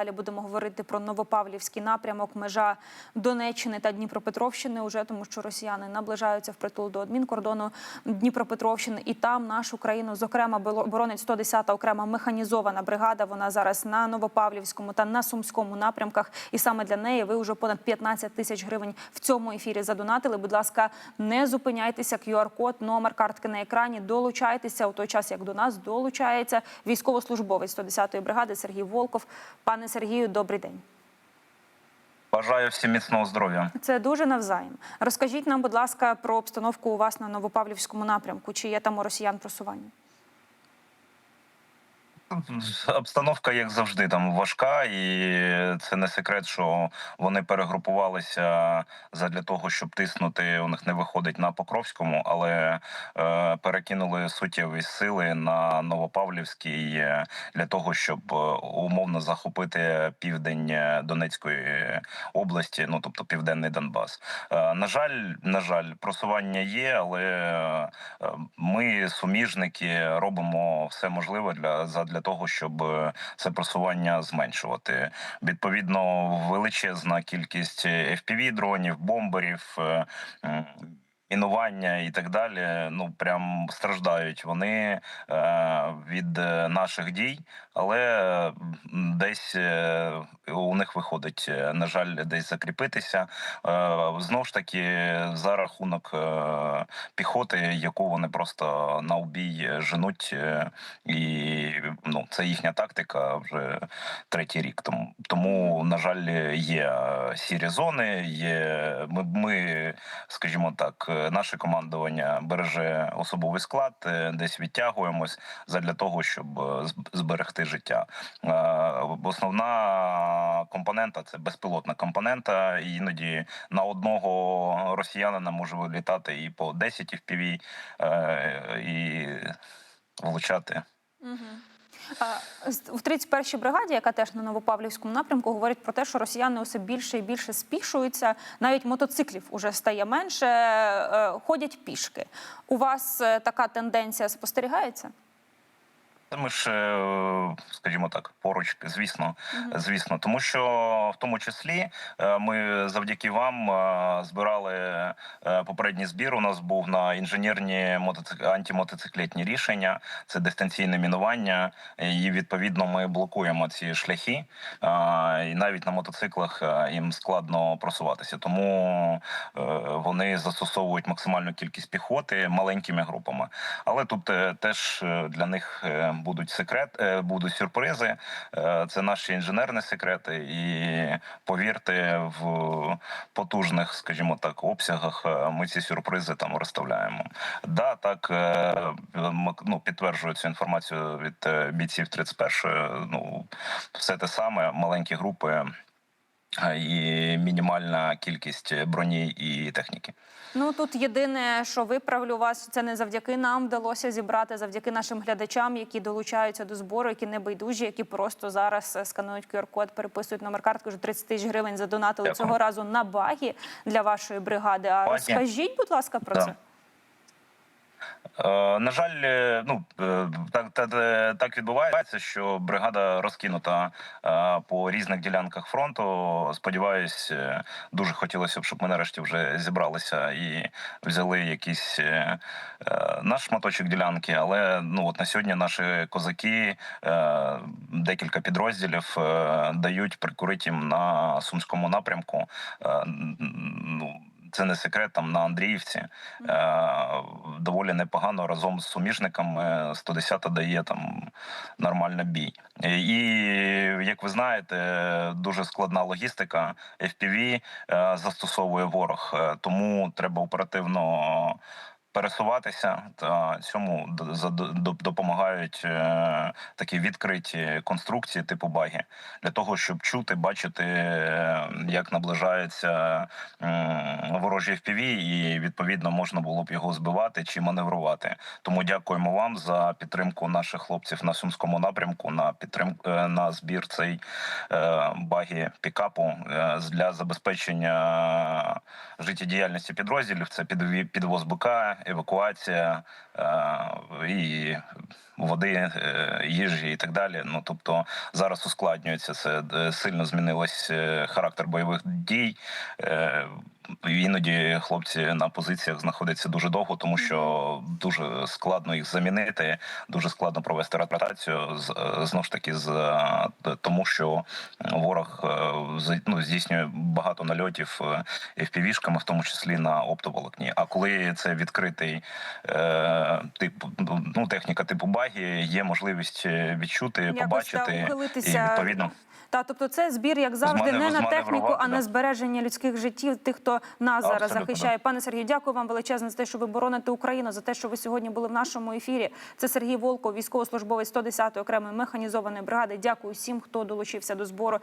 Далі будемо говорити про Новопавлівський напрямок, межа Донеччини та Дніпропетровщини, уже тому що росіяни наближаються впритул до адмінкордону Дніпропетровщини, і там нашу країну, зокрема, боронить 110-та окрема механізована бригада. Вона зараз на Новопавлівському та на Сумському напрямках. І саме для неї ви вже понад 15 тисяч гривень в цьому ефірі задонатили. Будь ласка, не зупиняйтеся. QR-код, номер картки на екрані. Долучайтеся у той час, як до нас долучається військовослужбовець 110-ї бригади Сергій Волков. Пане Сергію, добрий день. Бажаю всім міцного здоров'я. Це дуже навзаєм. Розкажіть нам, будь ласка, про обстановку у вас на Новопавлівському напрямку. Чи є там у росіян просування? Обстановка, як завжди, там важка, і це не секрет, що вони перегрупувалися задля того, щоб тиснути. У них не виходить на Покровському, але е, перекинули суттєві сили на Новопавлівський е, для того, щоб е, умовно захопити південь е, Донецької області, ну тобто південний Донбас. Е, на жаль, на жаль, просування є, але ми, суміжники, робимо все можливе для задля того, щоб е, це просування зменшувати. Відповідно, величезна кількість fpv дронів, бомберів. М, Мінування і так далі, ну прям страждають вони е, від е, наших дій, але десь е, у них виходить, на жаль, десь закріпитися. Знову ж таки, за рахунок піхоти, яку вони просто на убій женуть, і ну це їхня тактика вже третій рік. Тому тому, на жаль, є сірі зони. Є ми, ми скажімо так, наше командування береже особовий склад, е, десь відтягуємось задля того, щоб е, зберегти життя. Е, Основна компонента це безпілотна компонента. Іноді на одного росіянина може вилітати і по 10 FPV, і влучати. З- В 31-й бригаді, яка теж на Новопавлівському напрямку, говорять про те, що росіяни усе більше і більше спішуються. Навіть мотоциклів уже стає менше, е, ходять пішки. У вас е, така тенденція спостерігається? Ми ж, е, скажімо так, поруч, звісно, звісно, тому що в тому числі е, ми завдяки вам е, збирали попередній збір. У нас був на інженерні мотоцик... антимотоциклетні рішення. Це дистанційне мінування, і відповідно ми блокуємо ці шляхи. І навіть на мотоциклах їм складно просуватися. Тому вони застосовують максимальну кількість піхоти маленькими групами. Але тут теж для них будуть секрет, е, будуть сюрпризи. Е, Це наші інженерні секрети, і повірте, в потужних, скажімо так, обсягах е, ми ці сюрпризи там розставляємо. Да, так ну, підтверджую цю інформацію від бійців 31-ї. Ну все те саме, маленькі групи. І мінімальна кількість броні і техніки. Ну тут єдине, що виправлю вас, це не завдяки нам вдалося зібрати, завдяки нашим глядачам, які долучаються до збору, які не байдужі, які просто зараз е, сканують QR-код, переписують номер картки, вже 30 тисяч гривень задонатили Дякую. цього разу на баги для вашої бригади. А Баги. розкажіть, будь ласка, про Да. це. Е, На жаль, е, ну е, так, так, відбувається, що бригада розкинута по різних ділянках фронту. Сподіваюсь, дуже хотілося б, щоб ми нарешті вже зібралися і взяли якийсь наш шматочок ділянки. Але ну от на сьогодні наші козаки, декілька підрозділів дають прикурити їм на сумському напрямку. Ну це не секрет там на Андріївці. Е, доволі непогано разом з суміжниками 110 дає там нормально бій. І як ви знаєте, дуже складна логістика FPV е, застосовує ворог, Е, тому треба оперативно. Пересуватися цьому допомагають е, такі відкриті конструкції типу баги для того, щоб чути, бачити, е, як наближається ворожі FPV, і відповідно можна було б його збивати чи маневрувати. Тому дякуємо вам за підтримку наших хлопців на сумському напрямку, на підтримку на збір цей е, баги пікапу е, для забезпечення життєдіяльності підрозділів. Це підвоз БК, евакуація е, і води, е, їжі і так далі. Ну тобто зараз ускладнюється це е, сильно змінилось характер бойових дій. Іноді хлопці на позиціях знаходяться дуже довго, тому що дуже складно їх замінити, дуже складно провести ротацію. е, Знову ж таки, з е, тому, що ворог е, ну, здійснює багато нальотів FPV-шками, в тому числі на оптоволокні. А коли це відкритий е, тип, ну техніка типу багі, є можливість відчути, Якось, побачити і відповідно. Та, тобто це збір, як завжди, не на техніку, а на збереження людських життів, тих, хто нас зараз Абсолютно, захищає. Пане Сергію, дякую вам величезне за те, що ви бороните Україну, за те, що ви сьогодні були в нашому ефірі. Це Сергій Волков, військовослужбовець 110-ї окремої механізованої бригади. Дякую всім, хто долучився до збору.